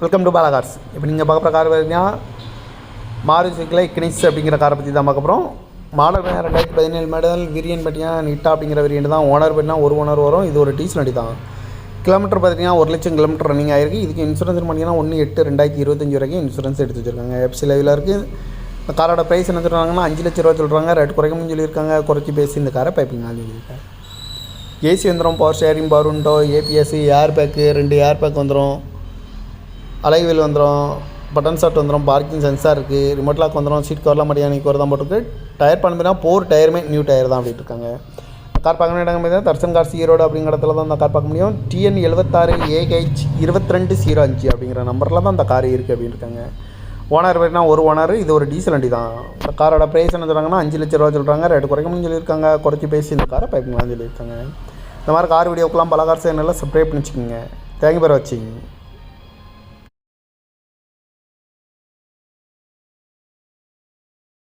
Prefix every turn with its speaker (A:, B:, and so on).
A: Welcome to Bala cars இப்போ நீங்கள் பார்க்குற கார் பார்த்தீங்கன்னா மாருதி சுக்கில் இக்னிஸ் அப்படிங்கிற காரை பற்றி தான் பார்க்க போகிறோம் மாடல் பார்த்தீங்கன்னா ரெண்டாயிரத்தி பதினேழு மாடல் விரியன் பார்த்தீங்கன்னா நிட்டா அப்படிங்கிற விரியன் தான். ஓனர் பார்த்தீங்கன்னா ஒரு ஓனர் வரும். இது ஒரு டீசல் வண்டி தான். கிலோமீட்டர் பார்த்தீங்கன்னா ஒரு லட்சம் கிலோமீட்டர் ரன்னிங் ஆயிருக்கு. இதுக்கு இன்சூரன்ஸ் பார்த்தீங்கன்னா ஒன்று எட்டு ரெண்டாயிரத்தி இருபத்தஞ்சி வரைக்கும் இன்சூரன்ஸ் எடுத்து வச்சுருக்காங்க. எஃப்சி லெவலில் இருக்குது இந்த காரோட ப்ரைஸ் என்ன சொல்கிறாங்கன்னா அஞ்சு லட்ச ரூபா சொல்கிறாங்க ரேட் குறைக்கணும்னு சொல்லியிருக்காங்க. குறைச்சி பேசி இந்த காரை பைப்பிங் சொல்லியிருக்காங்க. ஏசி வந்துடும் power steering power window ABSC air bag ரெண்டு ஏர் பேக் வந்துடும் அலைவில் வந்துடும் பட்டன் ஷாட் வந்துடும் பார்க்கிங் சென்சார் இருக்குது ரிமோட் லாக் வந்துடும் சீட் கவர்லாம் மடியானிக்கு ஒரு தான் போட்டுருக்கு. டயர் பண்ணினா போர் டயருமே நியூ டயர் தான் அப்படின்ட்டு இருக்காங்க. கார் பார்க்கணும் இடம் பார்த்தீங்கன்னா தர்சன் கார் ஈரோடு அப்படிங்கிற இடத்துல தான் அந்த கார் பார்க்க முடியும். டிஎன் எழுபத்தாறு ஏஹெச் இருபத்தி ரெண்டு ஜீரோ அஞ்சு அப்படிங்கிற நம்பரில் தான் அந்த கார் இருக்குது அப்படின்னு இருக்காங்க. ஓனர் பார்த்தீங்கன்னா ஒரு ஓனர் இது ஒரு டீசல் வண்டி தான். இந்த காரோட ப்ரைஸ் என்ன சொல்கிறாங்கன்னா அஞ்சு லட்ச ரூபா சொல்கிறாங்க ரேட்டு குறைக்கணும்னு சொல்லியிருக்காங்க. குறைச்சி பேசி இந்த காரை பைப்பிங்களான்னு சொல்லியிருக்காங்க. இந்த மாதிரி கார் வீடியோக்கெல்லாம் பல கார் சேனலில் சப்ஸ்கிரைப் பண்ணி வச்சுக்கோங்க தேங்க்யூ பேர் வச்சிங்க